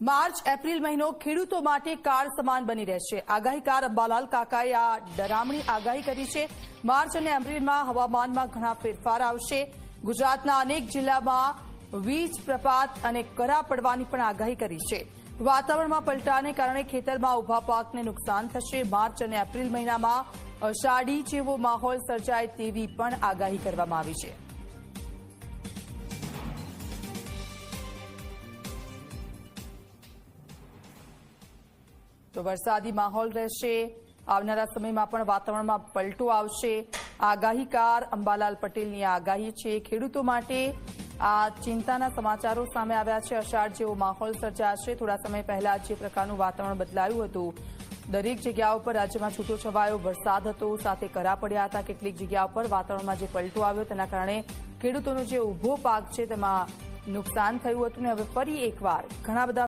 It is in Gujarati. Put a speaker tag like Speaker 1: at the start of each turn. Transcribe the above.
Speaker 1: માર્ચ, એપ્રિલ મહિનો ખેડૂતો માટે કાળ સમાન બની રહેશે. આગાહીકાર અંબાલાલ કાકાએ આ ડરામણી આગાહી કરી છે. માર્ચ અને એપ્રિલમાં હવામાનમાં ઘણા ફેરફાર આવશે. ગુજરાતના અનેક જિલ્લામાં વીજ પ્રપાત અને કરા પડવાની પણ આગાહી કરી છે. વાતાવરણમાં પલટાને કારણે ખેતરમાં ઊભા પાકને નુકસાન થશે. માર્ચ અને એપ્રિલ મહિનામાં અષાઢી જેવો માહોલ સર્જાય તેવી પણ આગાહી કરવામાં આવી છે. તો વરસાદી માહોલ રહેશે. આવનારા સમયમાં પણ વાતાવરણમાં પલટો આવશે. આગાહીકાર અંબાલાલ પટેલની આગાહી છે. ખેડૂતો માટે આ ચિંતાના સમાચારો સામે આવ્યા છે. અષાઢ જેવો માહોલ સર્જાશે. થોડા સમય પહેલા જે પ્રકારનું વાતાવરણ બદલાયું હતું, દરેક જગ્યાઓ પર રાજ્યમાં છૂટો છવાયો વરસાદ હતો. સાથે કરા પડ્યા હતા. કેટલીક જગ્યાઓ પર વાતાવરણમાં જે પલટો આવ્યો તેના કારણે ખેડૂતોનો જે ઊભો પાક છે તેમાં નુકસાન થયું હતું અને હવે ફરી એકવાર ઘણા બધા